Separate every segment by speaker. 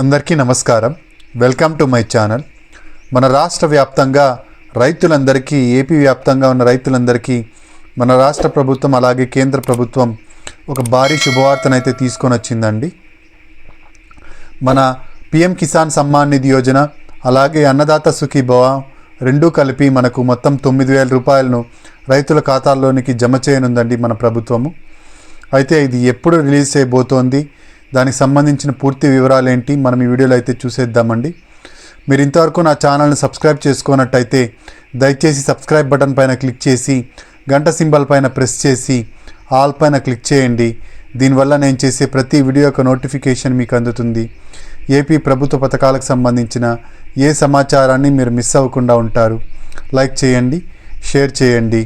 Speaker 1: అందరికీ నమస్కారం. Welcome to my channel. మన రాష్ట్ర వ్యాప్తంగా రైతులందరికీ ఏపీ వ్యాప్తంగా ఉన్న రైతులందరికీ మన రాష్ట్ర ప్రభుత్వం అలాగే కేంద్ర ప్రభుత్వం ఒక భారీ శుభవార్తనైతే తీసుకొని వచ్చిందండి. మన పిఎం కిసాన్ సమ్మాన్ నిధి యోజన అలాగే అన్నదాత సుఖీభవ రెండూ కలిపి మనకు మొత్తం తొమ్మిది వేల రూపాయలను రైతుల ఖాతాల్లోనికి జమ చేయనుందండి మన ప్రభుత్వము. అయితే ఇది ఎప్పుడు రిలీజ్ చేయబోతోంది? దానికి సంబంధించిన పూర్తి వివరాలు ఏంటి మనం ఈ వీడియోలో అయితే చూసేద్దామండి. మీరు ఇంతవరకు నా ఛానల్ని సబ్స్క్రైబ్ చేసుకున్నట్టయితే దయచేసి సబ్స్క్రైబ్ బటన్ పైన క్లిక్ చేసి గంట సింబల్ పైన ప్రెస్ చేసి ఆల్ పైన క్లిక్ చేయండి. దీనివల్ల నేను చేసే ప్రతి వీడియో యొక్క నోటిఫికేషన్ మీకు అందుతుంది. ఏపీ ప్రభుత్వ పథకాలకు సంబంధించిన ఏ సమాచారాన్ని మీరు మిస్ అవ్వకుండా ఉంటారు. లైక్ చేయండి షేర్ చేయండి.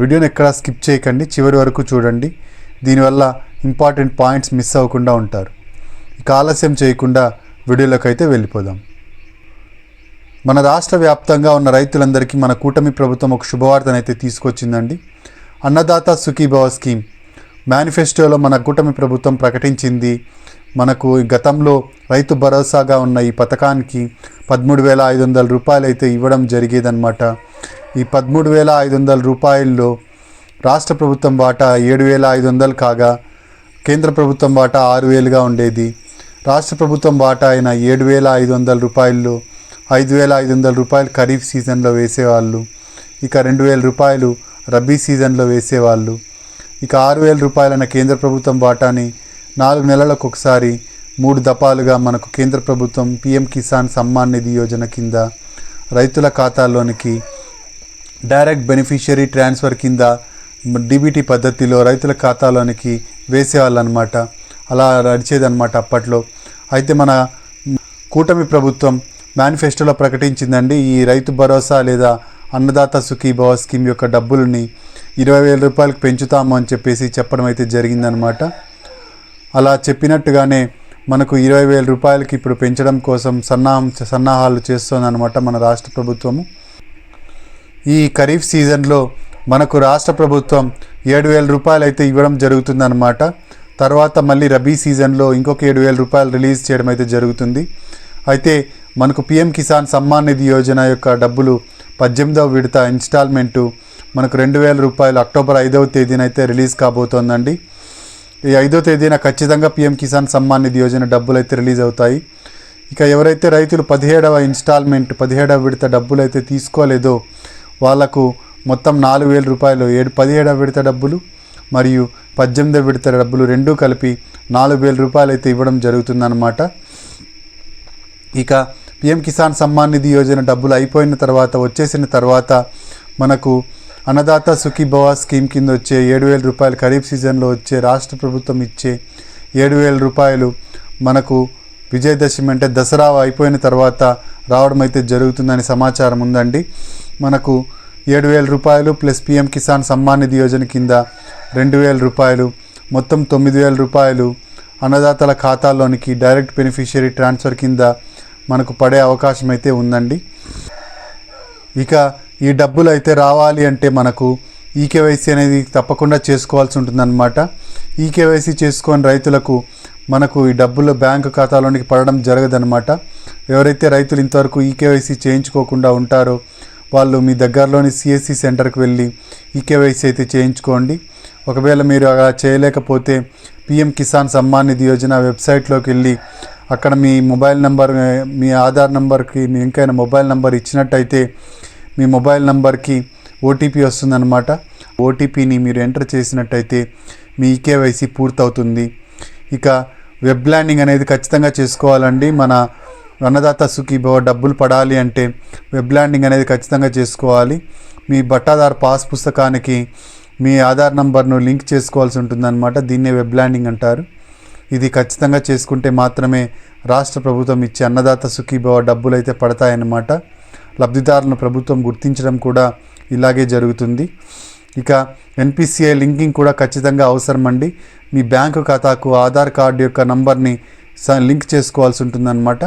Speaker 1: వీడియోని ఎక్కడా స్కిప్ చేయకండి చివరి వరకు చూడండి. దీనివల్ల ఇంపార్టెంట్ పాయింట్స్ మిస్ అవ్వకుండా ఉంటారు. ఇక ఆలస్యం చేయకుండా వీడియోలోకి అయితే వెళ్ళిపోదాం. మన రాష్ట్ర వ్యాప్తంగా ఉన్న రైతులందరికీ మన కూటమి ప్రభుత్వం ఒక శుభవార్తనైతే తీసుకొచ్చిందండి. అన్నదాత సుఖీభవ స్కీమ్ మేనిఫెస్టోలో మన కూటమి ప్రభుత్వం ప్రకటించింది. మనకు ఈ గతంలో రైతు భరోసాగా ఉన్న ఈ పథకానికి పదమూడు వేల ఐదు వందల రూపాయలు అయితే ఇవ్వడం జరిగేదన్నమాట. ఈ పదమూడు వేల ఐదు వందల రూపాయల్లో రాష్ట్ర ప్రభుత్వం వాటా ఏడు వేల ఐదు వందలు కాగా కేంద్ర ప్రభుత్వం వాటా ఆరు వేలుగా ఉండేది. రాష్ట్ర ప్రభుత్వం వాటా అయిన ఏడు వేల ఐదు వందల రూపాయలు ఐదు వేల ఐదు వందల రూపాయలు ఖరీఫ్ సీజన్లో వేసేవాళ్ళు. ఇక రెండు వేల రూపాయలు రబీ సీజన్లో వేసేవాళ్ళు. ఇక ఆరు వేల రూపాయలైన కేంద్ర ప్రభుత్వం వాటాని నాలుగు నెలలకు ఒకసారి మూడు దఫాలుగా మనకు కేంద్ర ప్రభుత్వం పిఎం కిసాన్ సమ్మాన్ నిధి యోజన కింద రైతుల ఖాతాల్లోనికి డైరెక్ట్ బెనిఫిషియరీ ట్రాన్స్ఫర్ కింద డిబిటీ పద్ధతిలో రైతుల ఖాతాలోనికి వేసేవాళ్ళు అనమాట అలా నడిచేదన్నమాట అప్పట్లో. అయితే మన కూటమి ప్రభుత్వం మేనిఫెస్టోలో ప్రకటించిందండి ఈ రైతు భరోసా లేదా అన్నదాత సుఖీభవ స్కీమ్ యొక్క డబ్బుల్ని ఇరవై వేల రూపాయలకు పెంచుతాము అని చెప్పేసి చెప్పడం అయితే జరిగిందనమాట. అలా చెప్పినట్టుగానే మనకు ఇరవై వేల రూపాయలకి ఇప్పుడు పెంచడం కోసం సన్నాహం సన్నాహాలు చేస్తుందన్నమాట మన రాష్ట్ర ప్రభుత్వము. ఈ ఖరీఫ్ సీజన్లో మనకు రాష్ట్ర ప్రభుత్వం ఏడు వేల రూపాయలు అయితే ఇవ్వడం జరుగుతుందన్నమాట. తర్వాత మళ్ళీ రబీ సీజన్లో ఇంకొక ఏడు వేల రూపాయలు రిలీజ్ చేయడం అయితే జరుగుతుంది. అయితే మనకు పిఎం కిసాన్ సమ్మాన్ నిధి యోజన యొక్క డబ్బులు పద్దెనిమిదవ విడత ఇన్స్టాల్మెంటు మనకు రెండు వేల రూపాయలు అక్టోబర్ ఐదవ తేదీన అయితే రిలీజ్ కాబోతోందండి. ఈ ఐదో తేదీన ఖచ్చితంగా పిఎం కిసాన్ సమ్మాన్ నిధి యోజన డబ్బులు అయితే రిలీజ్ అవుతాయి. ఇక ఎవరైతే రైతులు పదిహేడవ ఇన్స్టాల్మెంట్ పదిహేడవ విడత డబ్బులు అయితే తీసుకోలేదో వాళ్ళకు మొత్తం నాలుగు వేల రూపాయలు ఏడు పదిహేడవ విడత డబ్బులు మరియు పద్దెనిమిదవ విడత డబ్బులు రెండూ కలిపి నాలుగు వేల రూపాయలు అయితే ఇవ్వడం జరుగుతుందన్నమాట. ఇక పిఎం కిసాన్ సమ్మాన్ నిధి యోజన డబ్బులు అయిపోయిన తర్వాత వచ్చేసిన తర్వాత మనకు అన్నదాత సుఖీభవ స్కీమ్ కింద వచ్చే ఏడు వేల రూపాయలు ఖరీఫ్ సీజన్లో వచ్చే రాష్ట్ర ప్రభుత్వం ఇచ్చే ఏడు వేల రూపాయలు మనకు విజయదశమి అంటే దసరా అయిపోయిన తర్వాత రావడం అయితే జరుగుతుందని సమాచారం ఉందండి. మనకు ఏడు వేల రూపాయలు ప్లస్ పిఎం కిసాన్ సమ్మాన్ నిధి యోజన కింద రెండు వేల రూపాయలు మొత్తం తొమ్మిది వేల రూపాయలు అన్నదాతల ఖాతాల్లోనికి డైరెక్ట్ బెనిఫిషియరీ ట్రాన్స్ఫర్ కింద మనకు పడే అవకాశం అయితే ఉందండి. ఇక ఈ డబ్బులు అయితే రావాలి అంటే మనకు ఈకేవైసీ అనేది తప్పకుండా చేసుకోవాల్సి ఉంటుందన్నమాట. ఈకేవైసీ చేసుకొని రైతులకు మనకు ఈ డబ్బులు బ్యాంకు ఖాతాలోనికి పడడం జరగదనమాట ఎవరైతే రైతులు ఇంతవరకు ఈకేవైసీ చేయించుకోకుండా ఉంటారో వాళ్ళు మీ దగ్గరలోని సిఎస్సి సెంటర్కి వెళ్ళి ఈకేవైసీ అయితే చేయించుకోండి. ఒకవేళ మీరు అలా చేయలేకపోతే పిఎం కిసాన్ సమ్మాన్ నిధి యోజన వెబ్సైట్లోకి వెళ్ళి అక్కడ మీ మొబైల్ నెంబర్ మీ ఆధార్ నెంబర్కి మీ ఇంకైనా మొబైల్ నెంబర్ ఇచ్చినట్టయితే మీ మొబైల్ నెంబర్కి ఓటీపీ వస్తుందన్నమాట. ఓటీపీని మీరు ఎంటర్ చేసినట్టయితే మీ ఈకేవైసీ పూర్తవుతుంది. ఇక వెబ్ ల్యాండింగ్ అనేది ఖచ్చితంగా చేసుకోవాలండి. మన అన్నదాత సుఖీభవ డబ్బులు పడాలి అంటే వెబ్ ల్యాండింగ్ అనేది ఖచ్చితంగా చేసుకోవాలి. మీ బట్టాదారు పాస్ పుస్తకానికి మీ ఆధార్ నంబర్ను లింక్ చేసుకోవాల్సి ఉంటుందన్నమాట. దీన్నే వెబ్ ల్యాండింగ్ అంటారు. ఇది ఖచ్చితంగా చేసుకుంటే మాత్రమే రాష్ట్ర ప్రభుత్వం ఇచ్చే అన్నదాత సుఖీభవ డబ్బులు అయితే పడతాయన్నమాట. లబ్ధిదారులను ప్రభుత్వం గుర్తించడం కూడా ఇలాగే జరుగుతుంది. ఇక ఎన్పిసిఐ లింకింగ్ కూడా ఖచ్చితంగా అవసరం అండి మీ బ్యాంకు ఖాతాకు ఆధార్ కార్డు యొక్క నంబర్ని స- లింక్ చేసుకోవాల్సి ఉంటుందన్నమాట.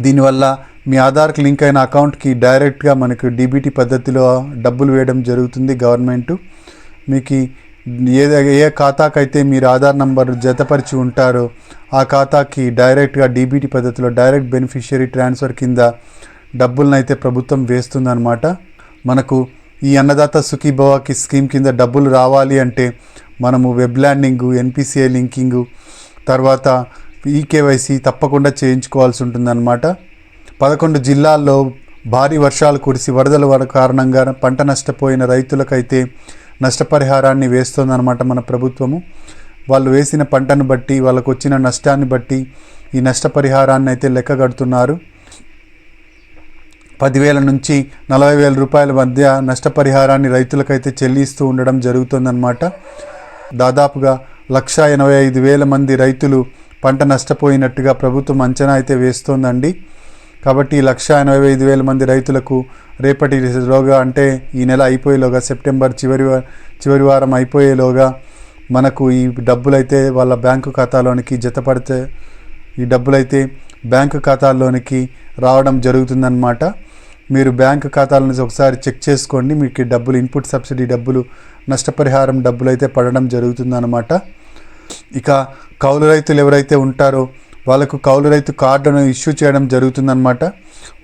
Speaker 1: దీనివల్ల మీ ఆధార్కి లింక్ అయిన అకౌంట్కి డైరెక్ట్గా మనకు డీబీటీ పద్ధతిలో డబ్బులు వేయడం జరుగుతుంది గవర్నమెంట్. మీకు ఏ ఏ ఖాతాకైతే మీరు ఆధార్ నంబర్ జతపరిచి ఉంటారో ఆ ఖాతాకి డైరెక్ట్గా డీబీటీ పద్ధతిలో డైరెక్ట్ బెనిఫిషియరీ ట్రాన్స్ఫర్ కింద డబ్బులను అయితే ప్రభుత్వం వేస్తుందన్నమాట. మనకు ఈ అన్నదాత సుఖీభవాకి స్కీమ్ కింద డబ్బులు రావాలి అంటే మనము వెబ్ ల్యాండింగు ఎన్పిసిఐ లింకింగు తర్వాత ఈకేవైసీ తప్పకుండా చేయించుకోవాల్సి ఉంటుందన్నమాట. పదకొండు జిల్లాల్లో భారీ వర్షాలు కురిసి వరదల కారణంగా పంట నష్టపోయిన రైతులకైతే నష్టపరిహారాన్ని వేస్తుందన్నమాట మన ప్రభుత్వము. వాళ్ళు వేసిన పంటను బట్టి వాళ్ళకు వచ్చిన నష్టాన్ని బట్టి ఈ నష్టపరిహారాన్ని అయితే లెక్క కడుతున్నారు. పదివేల నుంచి నలభై వేల రూపాయల మధ్య నష్టపరిహారాన్ని రైతులకైతే చెల్లిస్తూ ఉండడం జరుగుతుందన్నమాట. దాదాపుగా లక్ష ఎనభై ఐదు వేల మంది రైతులు పంట నష్టపోయినట్టుగా ప్రభుత్వం అంచనా అయితే వేస్తోందండి. కాబట్టి లక్ష ఎనభై ఐదు వేల మంది రైతులకు రేపటి లోగా అంటే ఈ నెల అయిపోయేలోగా సెప్టెంబర్ చివరి చివరి వారం అయిపోయేలోగా మనకు ఈ డబ్బులైతే వాళ్ళ బ్యాంకు ఖాతాలోనికి జతపడితే ఈ డబ్బులైతే బ్యాంకు ఖాతాల్లోనికి రావడం జరుగుతుందన్నమాట. మీరు బ్యాంకు ఖాతాలను ఒకసారి చెక్ చేసుకోండి. మీకు డబ్బులు ఇన్పుట్ సబ్సిడీ డబ్బులు నష్టపరిహారం డబ్బులు అయితే పడడం జరుగుతుందన్నమాట. ఇక కౌలు రైతులు ఎవరైతే ఉంటారో వాళ్ళకు కౌలు రైతు కార్డును ఇష్యూ చేయడం జరుగుతుందన్నమాట.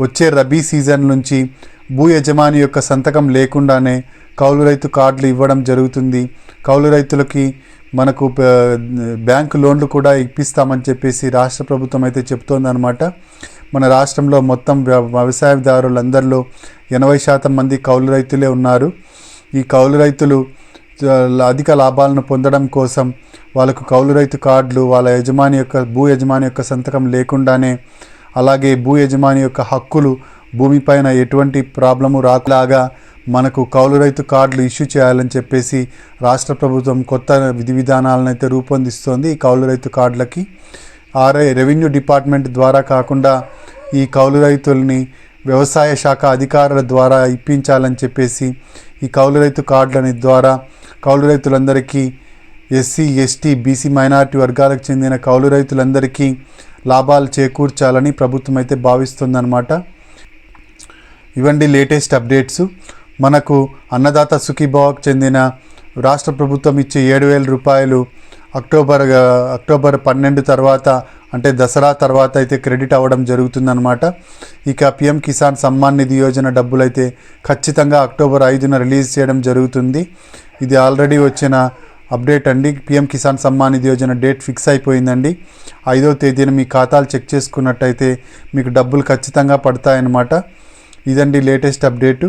Speaker 1: వచ్చే రబీ సీజన్ నుంచి భూ యజమాని యొక్క సంతకం లేకుండానే కౌలు రైతు కార్డులు ఇవ్వడం జరుగుతుంది. కౌలు రైతులకి మనకు బ్యాంకు లోన్లు కూడా ఇప్పిస్తామని చెప్పేసి రాష్ట్ర ప్రభుత్వం అయితే చెప్తోందనమాట మన రాష్ట్రంలో మొత్తం వ్య- వ్యవసాయదారులందరిలో ఎనభై శాతం మంది కౌలు రైతులే ఉన్నారు. ఈ కౌలు రైతులు అధిక లాభాలను పొందడం కోసం వాళ్ళకు కౌలు రైతు కార్డులు వాళ్ళ యజమాని యొక్క భూ యజమాని యొక్క సంతకం లేకుండానే అలాగే భూ యజమాని యొక్క హక్కులు భూమిపైన ఎటువంటి ప్రాబ్లము రాకలాగా మనకు కౌలు రైతు కార్డులు ఇష్యూ చేయాలని చెప్పేసి రాష్ట్ర ప్రభుత్వం కొత్త విధి విధానాలను అయితే రూపొందిస్తోంది. ఈ కౌలు రైతు కార్డులకి ఆర్ఐ రెవెన్యూ డిపార్ట్మెంట్ ద్వారా కాకుండా ఈ కౌలు రైతుల్ని వ్యవసాయ శాఖ అధికారుల ద్వారా ఇప్పించాలని చెప్పేసి ఈ కౌలు రైతు కార్డులని ద్వారా కౌలు రైతులందరికీ ఎస్సీ ఎస్టీ బీసీ మైనారిటీ వర్గాలకు చెందిన కౌలు రైతులందరికీ లాభాలు చేకూర్చాలని ప్రభుత్వం అయితే భావిస్తుందన్నమాట. ఇవండి లేటెస్ట్ అప్డేట్స్. మనకు అన్నదాత సుఖీభావకు చెందిన రాష్ట్ర ప్రభుత్వం ఇచ్చే ఏడు వేల రూపాయలు అక్టోబర్ అక్టోబర్ పన్నెండు తర్వాత అంటే దసరా తర్వాత అయితే క్రెడిట్ అవ్వడం జరుగుతుందన్నమాట. ఇక పిఎం కిసాన్ సమ్మాన్ నిధి యోజన డబ్బులు అయితే ఖచ్చితంగా అక్టోబర్ ఐదున రిలీజ్ చేయడం జరుగుతుంది. ఇది ఆల్రెడీ వచ్చిన అప్డేట్ అండి. PM Kisan Samman Nidhi Yojana date fix అయిపోయిందండి. ఐదో తేదీన మీ ఖాతాలు చెక్ చేసుకున్నట్టయితే మీకు డబ్బులు ఖచ్చితంగా పడతాయన్నమాట. ఇదండి లేటెస్ట్ అప్డేటు.